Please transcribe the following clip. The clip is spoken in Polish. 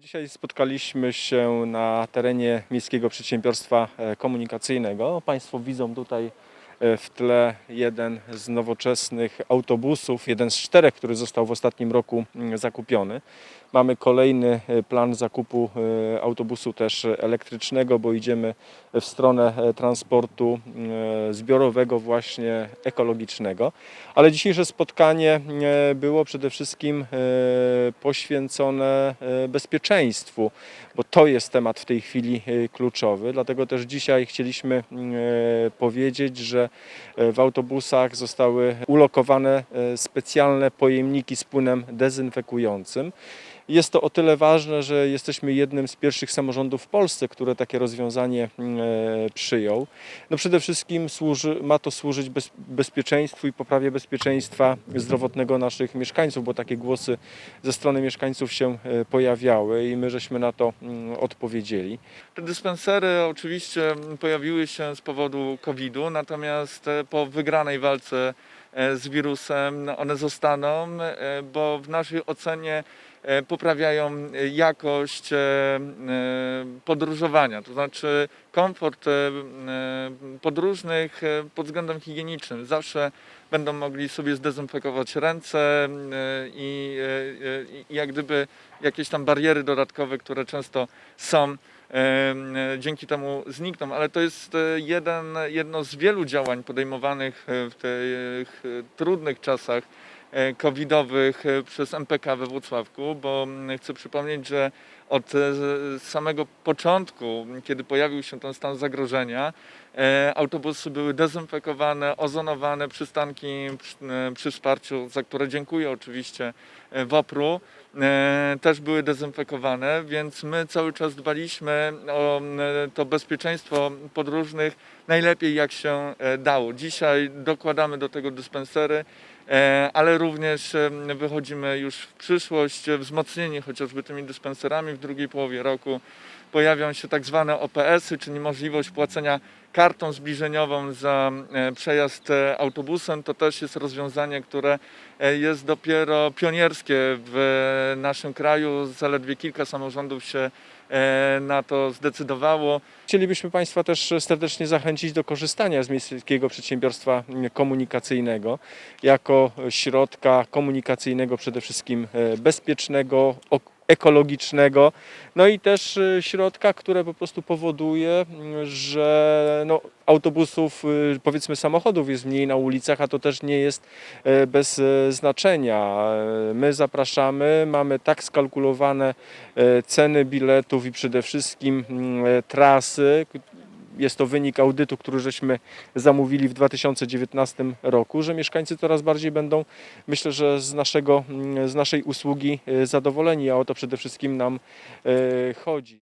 Dzisiaj spotkaliśmy się na terenie Miejskiego Przedsiębiorstwa e, Komunikacyjnego. Państwo widzą tutaj w tle jeden z nowoczesnych autobusów, jeden z czterech, który został w ostatnim roku mm, zakupiony. Mamy kolejny e, plan zakupu e, autobusu też elektrycznego, bo idziemy w stronę e, transportu e, zbiorowego, właśnie ekologicznego. Ale dzisiejsze spotkanie e, było przede wszystkim e, poświęcone e, bezpieczeństwu, bo to jest temat w tej chwili e, kluczowy. Dlatego też dzisiaj chcieliśmy mm, e, powiedzieć, że e, w autobusach zostały ulokowane e, specjalne pojemniki z płynem dezynfekującym. Jest to o tyle ważne, że jesteśmy jednym z pierwszych samorządów w Polsce, które takie rozwiązanie e, przyjął. No przede wszystkim służy, ma to służyć bez, bezpieczeństwu i poprawie bezpieczeństwa zdrowotnego naszych mieszkańców, bo takie głosy ze strony mieszkańców się e, pojawiały i my żeśmy na to mm, odpowiedzieli. Te dyspensery oczywiście pojawiły się z powodu COVID-u, natomiast e, po wygranej walce z wirusem no, one zostaną, bo w naszej ocenie poprawiają e, jakość e, e, podróżowania, to znaczy komfort e, e, podróżnych e, pod względem higienicznym. Zawsze będą mogli sobie zdezynfekować ręce e, i, e, jak gdyby jakieś tam bariery dodatkowe, które często są e, dzięki temu znikną, ale to jest e, jeden, jedno z wielu działań podejmowanych e, w tych e, trudnych czasach e, covidowych e, przez MPK we Włocławku, bo mm, chcę przypomnieć, że od e, samego początku, kiedy pojawił się ten stan zagrożenia, e, autobusy były dezynfekowane, ozonowane, przystanki przy, e, wsparciu, za które dziękuję oczywiście e, WOPR-u, e, też były dezynfekowane, więc my cały czas dbaliśmy o to bezpieczeństwo podróżnych najlepiej jak się e, dało. Dzisiaj dokładamy do tego dyspensery, e, ale również e, wychodzimy już w przyszłość, e, wzmocnieni chociażby tymi dyspenserami w drugiej połowie roku. Pojawią się tak zwane OPS-y, czyli możliwość płacenia kartą zbliżeniową za e, przejazd e, autobusem. To też jest rozwiązanie, które e, jest dopiero pionierskie w naszym kraju. Zaledwie kilka samorządów się na to zdecydowało. Chcielibyśmy Państwa też serdecznie zachęcić do korzystania z Miejskiego Przedsiębiorstwa Komunikacyjnego jako środka komunikacyjnego przede wszystkim bezpiecznego, ekologicznego, no i też e, środka, które po prostu powoduje, m, że no, autobusów, y, powiedzmy samochodów jest mniej na ulicach, a to też nie jest e, bez e, znaczenia. E, My zapraszamy, mamy tak skalkulowane ceny biletów i przede wszystkim mm, trasy, jest to wynik audytu, który żeśmy zamówili w 2019 roku, że mieszkańcy coraz bardziej będą, myślę, że z, naszego, mm, z naszej usługi e, zadowoleni, a o to przede wszystkim nam e, chodzi.